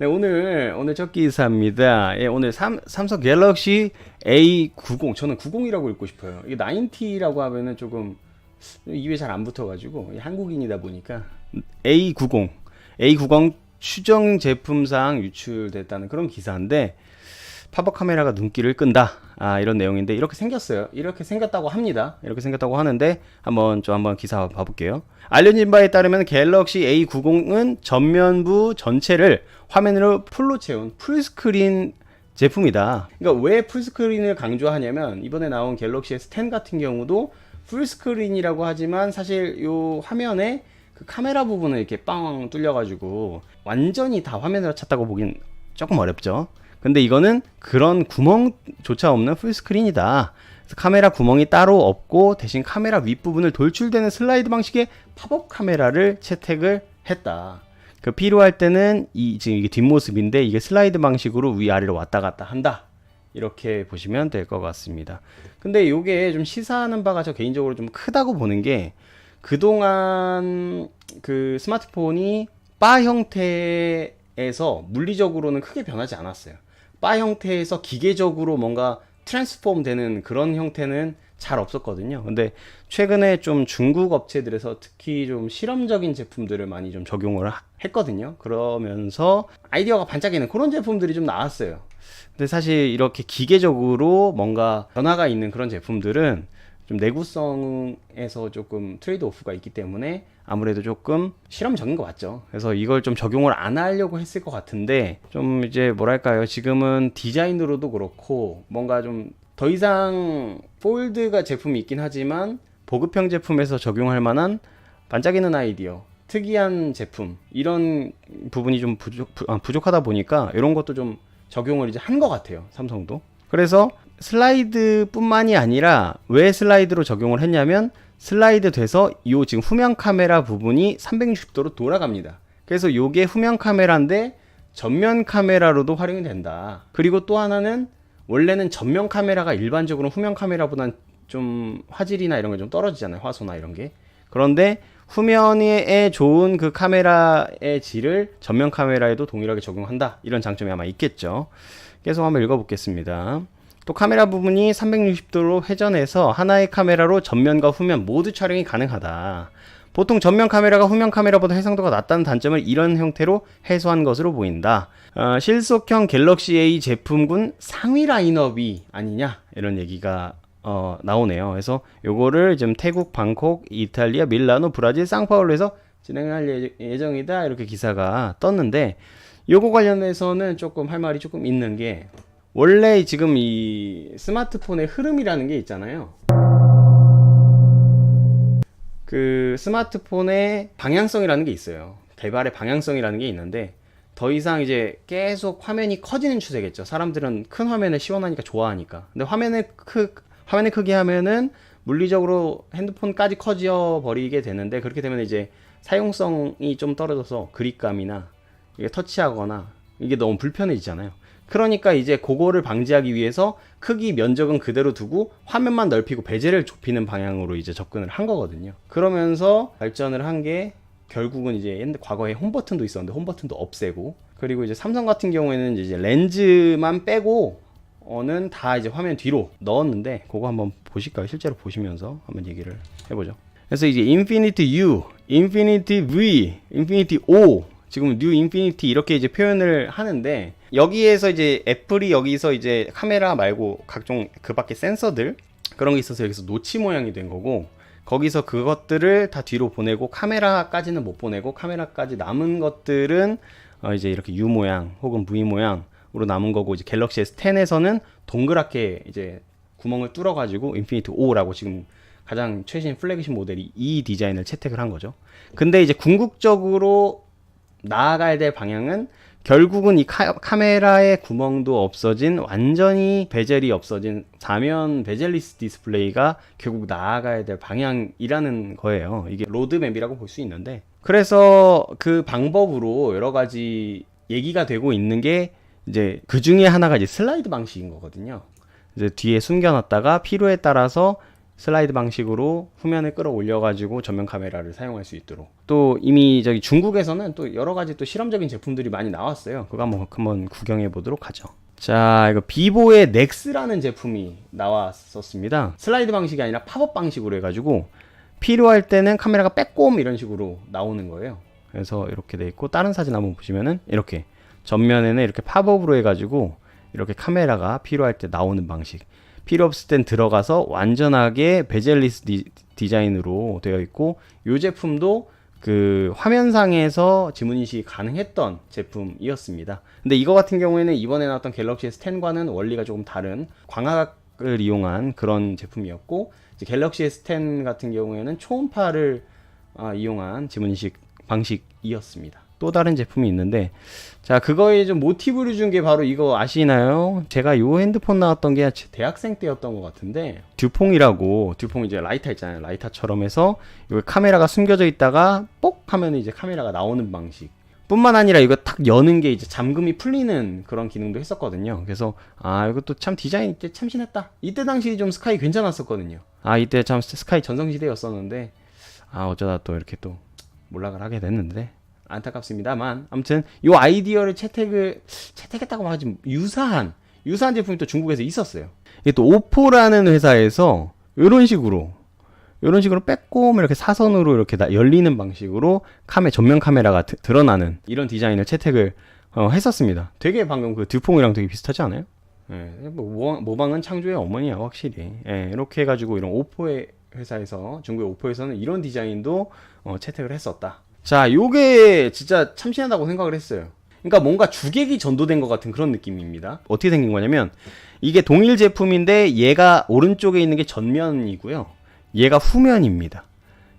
네, 오늘 오늘 첫 기사입니다. 예, 오늘 삼, 삼성 갤럭시 A90 저는 90이라고 읽고 싶어요. 이게 90라고 하면은 조금 입에 잘 안 붙어가지고 한국인이다 보니까 A90 A90 추정 제품상 유출됐다는 그런 기사인데 팝업 카메라가 눈길을 끈다. 아, 이런 내용인데 이렇게 생겼어요. 이렇게 생겼다고 합니다. 이렇게 생겼다고 하는데 한번 좀 한번 기사 봐볼게요. 알려진 바에 따르면 갤럭시 A90은 전면부 전체를 화면으로 풀로 채운 풀스크린 제품이다. 그러니까 왜 풀스크린을 강조하냐면 이번에 나온 갤럭시 S10 같은 경우도 풀스크린이라고 하지만 사실 요 화면에 그 카메라 부분을 이렇게 빵 뚫려가지고 완전히 다 화면으로 찼다고 보긴 조금 어렵죠. 근데 이거는 그런 구멍조차 없는 풀스크린이다. 카메라 구멍이 따로 없고 대신 카메라 윗부분을 돌출되는 슬라이드 방식의 팝업 카메라를 채택을 했다. 그 필요할 때는 이 지금 이게 뒷모습인데 이게 슬라이드 방식으로 위아래로 왔다 갔다 한다. 이렇게 보시면 될 것 같습니다. 근데 이게 좀 시사하는 바가 저 개인적으로 좀 크다고 보는 게 그동안 그 스마트폰이 바 형태에서 물리적으로는 크게 변하지 않았어요. 바 형태에서 기계적으로 뭔가 트랜스폼 되는 그런 형태는 잘 없었거든요. 근데 최근에 좀 중국 업체들에서 특히 좀 실험적인 제품들을 많이 좀 적용을 하- 했거든요. 그러면서 아이디어가 반짝이는 그런 제품들이 좀 나왔어요. 근데 사실 이렇게 기계적으로 뭔가 변화가 있는 그런 제품들은 좀 내구성에서 조금 트레이드 오프가 있기 때문에 아무래도 조금 실험적인 것 같죠. 그래서 이걸 좀 적용을 안 하려고 했을 것 같은데 좀 이제 뭐랄까요. 지금은 디자인으로도 그렇고 뭔가 좀 더 이상 폴드가 제품이 있긴 하지만 보급형 제품에서 적용할 만한 반짝이는 아이디어, 특이한 제품 이런 부분이 좀 부족, 부, 아, 부족하다 보니까 이런 것도 좀 적용을 이제 한 것 같아요. 삼성도. 그래서 슬라이드뿐만이 아니라 왜 슬라이드로 적용을 했냐면 슬라이드 돼서 이 지금 후면 카메라 부분이 360도로 돌아갑니다. 그래서 요게 후면 카메라인데 전면 카메라로도 활용이 된다. 그리고 또 하나는 원래는 전면 카메라가 일반적으로 후면 카메라보다는 좀 화질이나 이런 게 좀 떨어지잖아요. 화소나 이런 게. 그런데 후면에 좋은 그 카메라의 질을 전면 카메라에도 동일하게 적용한다. 이런 장점이 아마 있겠죠. 계속 한번 읽어보겠습니다. 또 카메라 부분이 360도로 회전해서 하나의 카메라로 전면과 후면 모두 촬영이 가능하다. 보통 전면 카메라가 후면 카메라보다 해상도가 낮다는 단점을 이런 형태로 해소한 것으로 보인다. 어, 실속형 갤럭시 A 제품군 상위 라인업이 아니냐 이런 얘기가 어, 나오네요. 그래서 요거를 지금 태국, 방콕, 이탈리아, 밀라노, 브라질, 상파울로에서 진행할 예- 예정이다 이렇게 기사가 떴는데 요거 관련해서는 조금 할 말이 조금 있는 게 원래 지금 이 스마트폰의 흐름이라는 게 있잖아요. 그 스마트폰의 방향성이라는 게 있어요. 개발의 방향성이라는 게 있는데 더 이상 이제 계속 화면이 커지는 추세겠죠. 사람들은 큰 화면을 시원하니까 좋아하니까. 근데 화면을 크 화면을 크게 하면은 물리적으로 핸드폰까지 커져 버리게 되는데 그렇게 되면 이제 사용성이 좀 떨어져서 그립감이나 이게 터치하거나 이게 너무 불편해지잖아요. 그러니까 이제 그거를 방지하기 위해서 크기 면적은 그대로 두고 화면만 넓히고 베젤을 좁히는 방향으로 이제 접근을 한 거거든요. 그러면서 발전을 한 게 결국은 이제 과거에 홈 버튼도 있었는데 홈 버튼도 없애고 그리고 이제 삼성 같은 경우에는 이제 렌즈만 빼고 어는 다 이제 화면 뒤로 넣었는데 그거 한번 보실까요? 실제로 보시면서 한번 얘기를 해보죠. 그래서 이제 인피니티 U, 인피니티 V, 인피니티 O 지금 뉴 인피니티 이렇게 이제 표현을 하는데 여기에서 이제 애플이 여기서 이제 카메라 말고 각종 그 밖에 센서들 그런 게 있어서 여기서 노치 모양이 된 거고 거기서 그것들을 다 뒤로 보내고 카메라까지는 못 보내고 카메라까지 남은 것들은 어 이제 이렇게 U 모양 혹은 V 모양으로 남은 거고 이제 갤럭시 S10에서는 동그랗게 이제 구멍을 뚫어 가지고 인피니티 5라고 지금 가장 최신 플래그십 모델이 이 디자인을 채택을 한 거죠. 근데 이제 궁극적으로 나아가야 될 방향은 결국은 이 카, 카메라의 구멍도 없어진 완전히 베젤이 없어진 사면 베젤리스 디스플레이가 결국 나아가야 될 방향이라는 거예요. 이게 로드맵이라고 볼 수 있는데 그래서 그 방법으로 여러 가지 얘기가 되고 있는 게 이제 그 중에 하나가 이제 슬라이드 방식인 거거든요. 이제 뒤에 숨겨놨다가 필요에 따라서 슬라이드 방식으로 후면을 끌어올려 가지고 전면 카메라를 사용할 수 있도록 또 이미 저기 중국에서는 또 여러 가지 또 실험적인 제품들이 많이 나왔어요. 그거 한번 한번 구경해 보도록 하죠. 자, 이거 비보의 넥스라는 제품이 나왔었습니다. 슬라이드 방식이 아니라 팝업 방식으로 해가지고 필요할 때는 카메라가 빼꼼 이런 식으로 나오는 거예요. 그래서 이렇게 돼 있고 다른 사진 한번 보시면은 이렇게 전면에는 이렇게 팝업으로 해가지고 이렇게 카메라가 필요할 때 나오는 방식. 필요 없을 땐 들어가서 완전하게 베젤리스 디, 디자인으로 되어 있고 이 제품도 그 화면상에서 지문 인식이 가능했던 제품이었습니다. 근데 이거 같은 경우에는 이번에 나왔던 갤럭시 S10과는 원리가 조금 다른 광학을 이용한 그런 제품이었고 갤럭시 S10 같은 경우에는 초음파를 아, 이용한 지문 인식 방식이었습니다. 또 다른 제품이 있는데 자 그거에 좀 모티브를 준 게 바로 이거 아시나요? 제가 요 핸드폰 나왔던 게제 대학생 때였던 것 같은데 듀퐁이라고 듀퐁 이제 라이터 있잖아요. 라이터처럼 해서 요 카메라가 숨겨져 있다가 뽁 하면 이제 카메라가 나오는 방식. 뿐만 아니라 이거 탁 여는 게 이제 잠금이 풀리는 그런 기능도 했었거든요. 그래서 아 이것도 참 디자인 이때 참신했다. 이때 당시 좀 스카이 괜찮았었거든요. 아 이때 참 스카이 전성시대였었는데 아 어쩌다 또 이렇게 또 몰락을 하게 됐는데 안타깝습니다만 아무튼 요 아이디어를 채택을 채택했다고 하지 유사한 유사한 제품이 또 중국에서 있었어요. 이게 또 오포라는 회사에서 이런 식으로 이런 식으로 빼꼼 이렇게 사선으로 이렇게 다 열리는 방식으로 카메 전면 카메라가 드, 드러나는 이런 디자인을 채택을 어, 했었습니다. 되게 방금 그 듀퐁이랑 되게 비슷하지 않아요? 예, 뭐 모방- 모방은 창조의 어머니야 확실히. 예, 이렇게 해가지고 이런 오포의 회사에서 중국의 오포에서는 이런 디자인도 어, 채택을 했었다. 자, 요게 진짜 참신하다고 생각을 했어요. 그러니까 뭔가 주객이 전도된 것 같은 그런 느낌입니다. 어떻게 생긴 거냐면 이게 동일 제품인데 얘가 오른쪽에 있는 게 전면이고요. 얘가 후면입니다.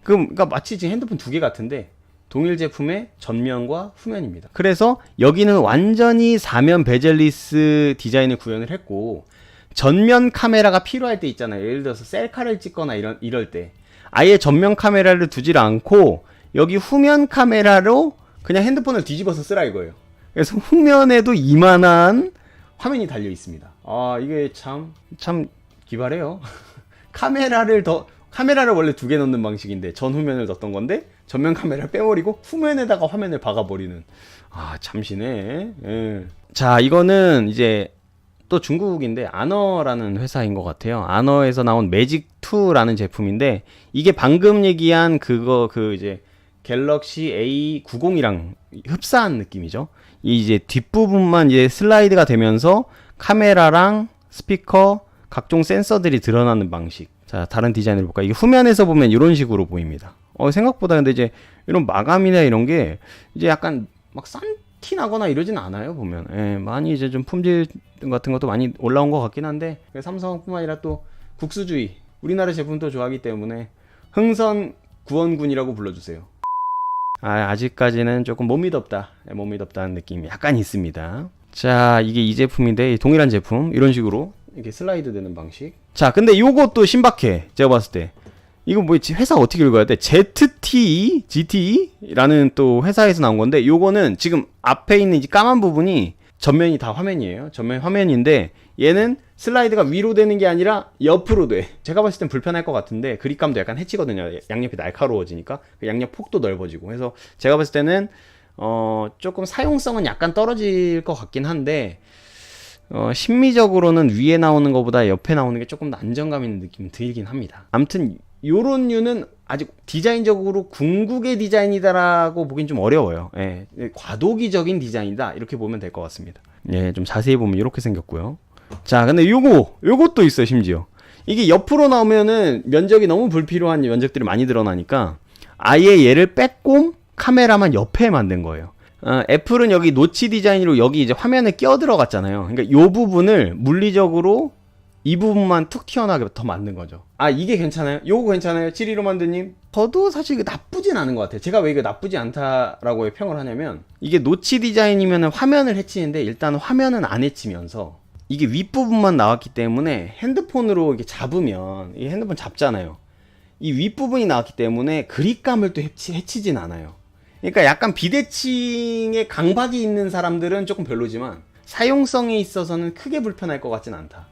그럼 그러니까 마치 지금 핸드폰 두 개 같은데 동일 제품의 전면과 후면입니다. 그래서 여기는 완전히 사면 베젤리스 디자인을 구현을 했고 전면 카메라가 필요할 때 있잖아요. 예를 들어서 셀카를 찍거나 이런 이럴 때 아예 전면 카메라를 두질 않고 여기 후면 카메라로 그냥 핸드폰을 뒤집어서 쓰라 이거예요. 그래서 후면에도 이만한 화면이 달려 있습니다. 아 이게 참 참 기발해요. 카메라를 더 카메라를 원래 두 개 넣는 방식인데 전 후면을 넣었던 건데 전면 카메라를 빼버리고 후면에다가 화면을 박아버리는 아 참신해. 예. 자 이거는 이제 또 중국인데 아너라는 회사인 것 같아요. 아너에서 나온 매직 2라는 제품인데 이게 방금 얘기한 그거 그 이제 갤럭시 A90이랑 흡사한 느낌이죠. 이 이제 뒷부분만 이제 슬라이드가 되면서 카메라랑 스피커 각종 센서들이 드러나는 방식. 자, 다른 디자인을 볼까? 이게 후면에서 보면 이런 식으로 보입니다. 어, 생각보다 근데 이제 이런 마감이나 이런 게 이제 약간 막 싼 티 나거나 이러진 않아요, 보면. 예, 많이 이제 좀 품질 같은 것도 많이 올라온 것 같긴 한데, 삼성뿐만 아니라 또 국수주의, 우리나라 제품도 좋아하기 때문에 흥선 구원군이라고 불러주세요. 아, 아직까지는 조금 못 믿었다. 예, 못 믿었다는 느낌이 약간 있습니다. 자, 이게 이 제품인데, 이 동일한 제품, 이런 식으로 이렇게 슬라이드 되는 방식. 자, 근데 요것도 신박해. 제가 봤을 때. 이거 뭐지? 회사 어떻게 읽어야 돼? ZTE? GTE라는 또 회사에서 나온 건데, 요거는 지금 앞에 있는 이 까만 부분이 전면이 다 화면이에요. 전면 화면인데, 얘는 슬라이드가 위로 되는 게 아니라 옆으로 돼. 제가 봤을 땐 불편할 것 같은데, 그립감도 약간 해치거든요. 양옆이 날카로워지니까. 그 양옆 폭도 넓어지고. 그래서 제가 봤을 때는, 어, 조금 사용성은 약간 떨어질 것 같긴 한데, 어, 심미적으로는 위에 나오는 것보다 옆에 나오는 게 조금 더 안정감 있는 느낌이 들긴 합니다. 아무튼 요런 류는 아직 디자인적으로 궁극의 디자인이다라고 보긴 좀 어려워요. 예, 과도기적인 디자인이다 이렇게 보면 될 것 같습니다. 예, 좀 자세히 보면 이렇게 생겼고요. 자, 근데 요거 요것도 있어요 심지어. 이게 옆으로 나오면은 면적이 너무 불필요한 면적들이 많이 드러나니까 아예 얘를 빼꼼 카메라만 옆에 만든 거예요. 어, 애플은 여기 노치 디자인으로 여기 이제 화면에 끼어 들어갔잖아요. 그러니까 이 부분을 물리적으로 이 부분만 툭 튀어나오게 더 만든 거죠. 아 이게 괜찮아요? 요거 괜찮아요? 715 만드님? 저도 사실 이거 나쁘진 않은 것 같아요. 제가 왜 이거 나쁘지 않다라고 평을 하냐면 이게 노치 디자인이면 화면을 해치는데 일단 화면은 안 해치면서 이게 윗부분만 나왔기 때문에 핸드폰으로 이렇게 잡으면 이 핸드폰 잡잖아요. 이 윗부분이 나왔기 때문에 그립감을 또 해치, 해치진 않아요. 그러니까 약간 비대칭에 강박이 있는 사람들은 조금 별로지만 사용성에 있어서는 크게 불편할 것 같진 않다.